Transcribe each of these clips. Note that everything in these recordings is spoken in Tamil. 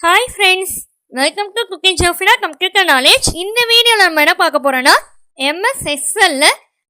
Hi friends welcome to cooking Jofina computer knowledge இந்த வீடியோவில் நம்ம என்ன பார்க்க போறோம்னா எம்எஸ்எஸ்எல்ல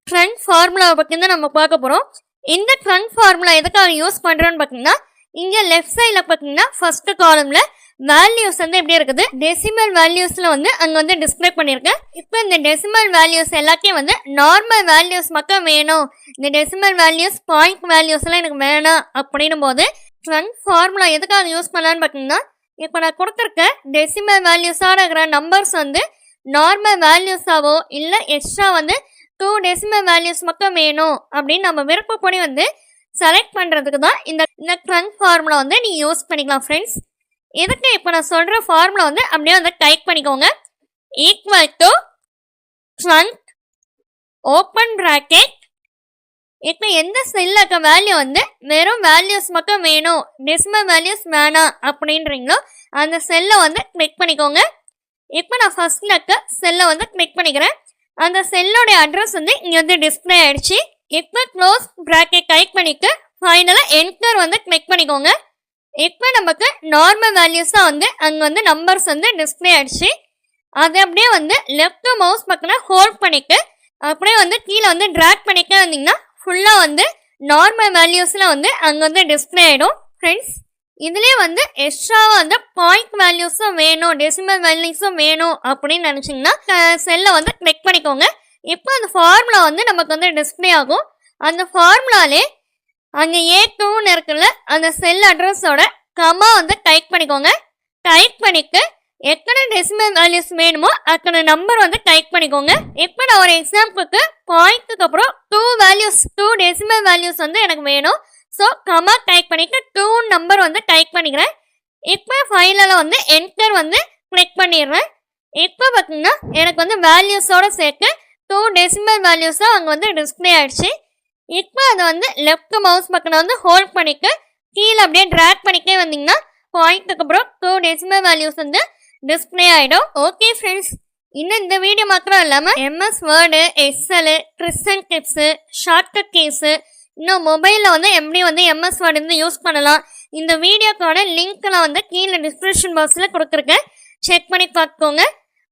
ட்ரெண்ட் ஃபார்முலாவை பற்றி தான் நம்ம பார்க்க போகிறோம் இந்த ட்ரெண்ட் ஃபார்முலா எதுக்காக யூஸ் பண்ணுறோன்னு பார்த்தீங்கன்னா இங்கே லெஃப்ட் சைடில் பார்த்தீங்கன்னா ஃபர்ஸ்ட் காலமில் வேல்யூஸ் வந்து எப்படி இருக்குது? டெசிமல் வேல்யூஸில் வந்து அங்கே வந்து டிஸ்கிரைப் பண்ணியிருக்கேன் இப்போ இந்த டெசிமல் வேல்யூஸ் எல்லாத்தையும் வந்து நார்மல் வேல்யூஸ் மட்டும் வேணும். இந்த டெசிமல் வேல்யூஸ் பாயிண்ட் வேல்யூஸ்லாம் எனக்கு வேணாம் அப்படின்னும் போது ட்ரங்க் ஃபார்முலா எதுக்காக யூஸ் பண்ணலான்னு பார்த்தீங்கன்னா இப்போ நான் கொடுத்துருக்க டெசிமல் வேல்யூஸாக இருக்கிற நம்பர்ஸ் வந்து நார்மல் வேல்யூஸாவோ இல்லை எக்ஸ்ட்ரா வந்து டூ டெசிமல் வேல்யூஸ் மட்டும் வேணும் அப்படின்னு நம்ம விருப்பப்படி வந்து செலக்ட் பண்ணுறதுக்கு தான் இந்த இந்த ட்ரங்க் ஃபார்முலா வந்து நீ யூஸ் பண்ணிக்கலாம் ஃப்ரெண்ட்ஸ் இதுக்கு இப்போ நான் சொல்கிற ஃபார்முலா வந்து அப்படியே வந்து டைப் பண்ணிக்கோங்க. Equal to trunc open bracket இப்போ எந்த செல்லாக்க வேல்யூ வந்து வெறும் வேல்யூஸ் மட்டும் வேணும். டெசிமல் வேல்யூஸ் வேணாம் அப்படின்றீங்களோ அந்த செல்லை வந்து கிளிக் பண்ணிக்கோங்க. இப்போ நான் ஃபர்ஸ்ட் லக்கு செல்லை வந்து கிளிக் பண்ணிக்கிறேன். அந்த செல்லோடைய அட்ரஸ் வந்து இங்கே வந்து டிஸ்பிளே ஆயிடுச்சு. இப்போ க்ளோஸ் ப்ராக்கெட் டைப் பண்ணிட்டு ஃபைனலாக என்டர் வந்து கிளிக் பண்ணிக்கோங்க. இப்போ நமக்கு நார்மல் வேல்யூஸாக வந்து அங்கே வந்து நம்பர்ஸ் வந்து டிஸ்பிளே ஆயிடுச்சு. அதை அப்படியே வந்து லெஃப்ட் மவுஸ் பக்கத்தில் ஹோல்ட் பண்ணிட்டு அப்படியே வந்து கீழே வந்து ட்ராக் பண்ணிக்க வந்தீங்கன்னா ஃபுல்லாக வந்து நார்மல் வேல்யூஸில் வந்து அங்கே வந்து டிஸ்பிளே ஆகிடும் ஃப்ரெண்ட்ஸ் இதுலேயே வந்து எக்ஸ்ட்ராவாக வந்து பாயிண்ட் வேல்யூஸும் வேணும் டெசிமல் வேல்யூஸும் வேணும் அப்படின்னு நினச்சிங்கன்னா செல்லை வந்து கிளிக் பண்ணிக்கோங்க. இப்போ அந்த ஃபார்முலா வந்து நமக்கு வந்து டிஸ்பிளே ஆகும். அந்த ஃபார்முலாலே அங்கே ஏ டூன்னு இருக்குல்ல அந்த செல் அட்ரஸோட கமா வந்து டைப் பண்ணிக்கோங்க. டைப் பண்ணிட்டு எத்தனை டெசிமல் வேல்யூஸ் வேணுமோ அத்தனை நம்பர் வந்து டைப் பண்ணிக்கோங்க. இப்போ நான் ஒரு எக்ஸாம்பிளுக்கு பாயிண்ட்டுக்கு அப்புறம் two values two decimal values வந்து எனக்கு வேணும். ஸோ கமா டைப் பண்ணிட்டு டூ நம்பர் வந்து டைப் பண்ணிக்கிறேன். இப்போ ஃபைனலில் வந்து என்டர் வந்து கிளிக் பண்ணிடுறேன். இப்போ பார்த்தீங்கன்னா எனக்கு வந்து வேல்யூஸோட சேர்த்து டூ டெசிமல் வேல்யூஸும் அங்கே வந்து டிஸ்பிளே ஆகிடுச்சு இப்போ அதை வந்து லெஃப்ட் மவுஸ் பக்கத்தில் வந்து ஹோல்ட் பண்ணிட்டு கீழே அப்படியே ட்ராக் பண்ணிக்கே வந்தீங்கன்னா பாயிண்ட்டுக்கு அப்புறம் டூ டெசிமல் வேல்யூஸ் வந்து டிஸ்பிளே ஆகிடும் ஓகே ஃப்ரெண்ட்ஸ் இன்னும் இந்த வீடியோ மாத்திரம் இல்லாமல் எம்எஸ் வேர்டு எக்ஸலு ட்ரிசன் டிப்ஸு ஷார்ட்கட் கேஸு இன்னும் மொபைலில் வந்து எப்படி வந்து எம்எஸ் வேர்டு வந்து யூஸ் பண்ணலாம் இந்த வீடியோக்கான லிங்க்லாம் வந்து கீழே டிஸ்கிரிப்ஷன் பாக்ஸில் கொடுத்துருக்கேன். செக் பண்ணி பார்த்துக்கோங்க.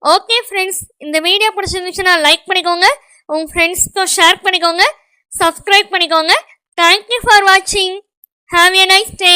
ஓகே ஃப்ரெண்ட்ஸ் இந்த வீடியோ பிடிச்சிருந்துச்சுன்னா லைக் பண்ணிக்கோங்க. உங்கள் ஃப்ரெண்ட்ஸ்க்கும் ஷேர் பண்ணிக்கோங்க. சப்ஸ்கிரைப் பண்ணிக்கோங்க. தேங்க்யூ ஃபார் வாட்சிங் ஹாவ் எ நைஸ் டே